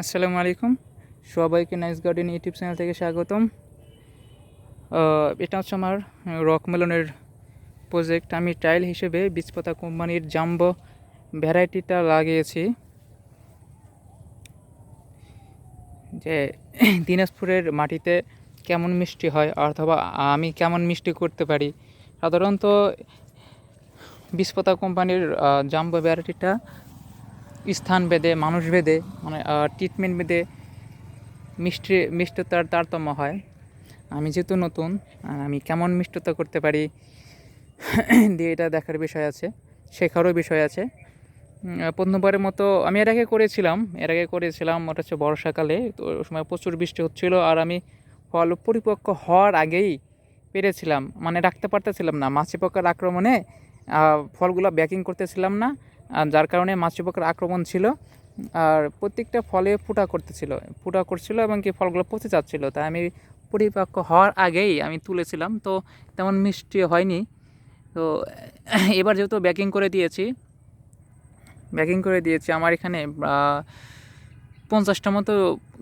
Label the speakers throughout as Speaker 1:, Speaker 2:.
Speaker 1: আসসালামু আলাইকুম। সবাইকে নাইস গার্ডেন ইউটিউব চ্যানেল থেকে স্বাগতম। এটা হচ্ছে আমার রক মেলনের প্রজেক্ট আমি টাইল হিসেবে বীজপাতা কোম্পানির জাম্বো ভ্যারাইটিটা লাগিয়েছি। যে দিনাজপুরের মাটিতে কেমন মিষ্টি হয় অথবা আমি কেমন মিষ্টি করতে পারি। সাধারণত বীজপাতা কোম্পানির জাম্বো ভ্যারাইটিটা স্থান ভেদে মানুষ ভেদে মানে ট্রিটমেন্ট ভেদে মিষ্টি, মিষ্টতার তারতম্য হয়। আমি যেহেতু নতুন আমি কেমন মিষ্টতা করতে পারি দিয়ে এটা দেখার বিষয় আছে, শেখারও বিষয় আছে। প্রথমবারের মতো আমি এর আগে করেছিলাম, এর আগে করেছিলাম ওটা হচ্ছে বর্ষাকালে, তো ওই সময় প্রচুর বৃষ্টি হচ্ছিল, আর আমি ফল পরিপক্ক হওয়ার আগেই পেরেছিলাম মানে রাখতে পারতেছিলাম না মাছি পোকার আক্রমণে ফলগুলো ব্যাকিং করতেছিলাম না আর যার কারণে মাছি পোকার আক্রমণ ছিল আর প্রত্যেকটা ফলে ফুটা করতেছিল, ফুটা করছিল এবং কি ফলগুলো পচে যাচ্ছিল। তাই আমি পরিপক্ক হওয়ার আগেই আমি তুলেছিলাম, তো তেমন মিষ্টি হয়নি। তো এবার যেহেতু ব্যাকিং করে দিয়েছি, ব্যাকিং করে দিয়েছি, আমার এখানে পঞ্চাশটা মতো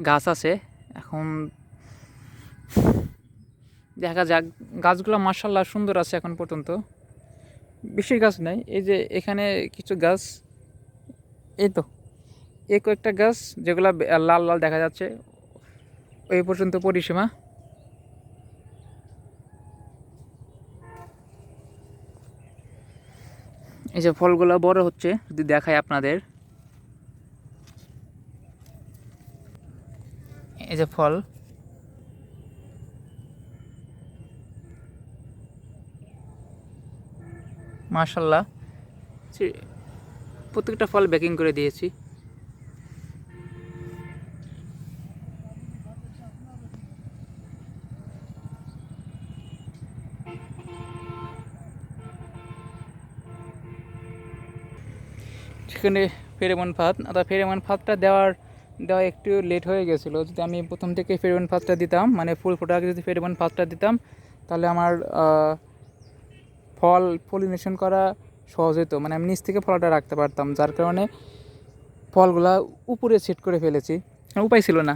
Speaker 1: গাছ আছে। এখন দেখা যাক, গাছগুলো মার্শাল্লাহ সুন্দর আছে এখন পর্যন্ত। বেশি গাছ নাই। এই যে এখানে কিছু গাছ, এই তো, এই কয়েকটা গাছ যেগুলো লাল লাল দেখা যাচ্ছে এই পর্যন্ত পরিসীমা। এই যে ফলগুলো বড় হচ্ছে, যদি দেখায় আপনাদের। এই যে ফল। মাশাল্লাহ। প্রত্যেকটা ফল ব্যাকিং করে দিয়েছি। সেখানে ফেরেমন ফাঁদ আর ফেরেমন ফাঁদটা দেওয়ার, দেওয়া একটু লেট হয়ে গেছিল। যদি আমি প্রথম থেকে ফেরেমন ফাঁদটা দিতাম মানে ফুল আগে যদি ফেরেমন ফাঁদটা দিতাম, তাহলে আমার ফল পলিনেশন করা সহজ হতো মানে আমি নিচ থেকে ফলটা রাখতে পারতাম, যার কারণে ফলগুলা উপরে সেট করে ফেলেছি। উপায় ছিল না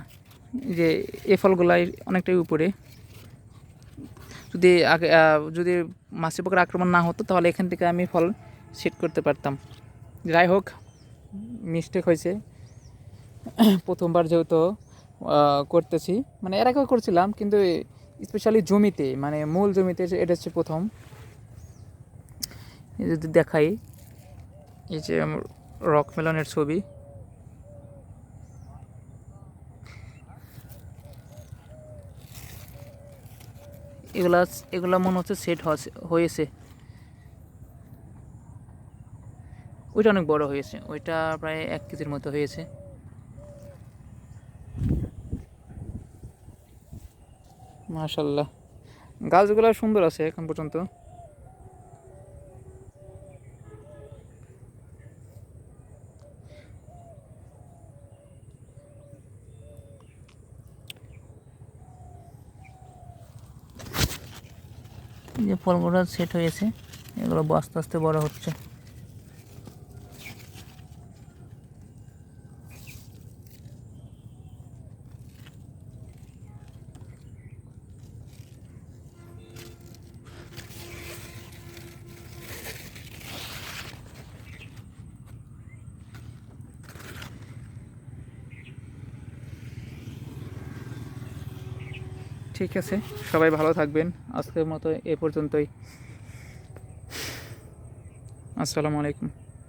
Speaker 1: যে এ ফলগুলাই অনেকটাই উপরে। যদি আগে যদি মাছি পোকার আক্রমণ না হতো, তাহলে এখান থেকে আমি ফল সেট করতে পারতাম। যাই হোক মিস্টেক হয়েছে। প্রথমবার যেহেতু করতেছি। মানে এর আগেও করছিলাম, কিন্তু স্পেশালি জমিতে মানে মূল জমিতে, এটা হচ্ছে প্রথম। যদি দেখাই, এই যে আমার রক মেলনের ছবি। এগুলা এগুলা মনে হচ্ছে সেট হয়েছে। ওইটা অনেক বড় হয়েছে। ওইটা প্রায় এক কেজির মতো হয়েছে। মাশাল্লাহ। গাছগুলো সুন্দর আছে এখন পর্যন্ত। যে ফলগুলো সেট হয়েছে এগুলো আস্তে আস্তে বড় হচ্ছে। ঠিক আছে। সবাই ভালো থাকবেন। আজকের মতো এ পর্যন্তই। আসসালামু আলাইকুম।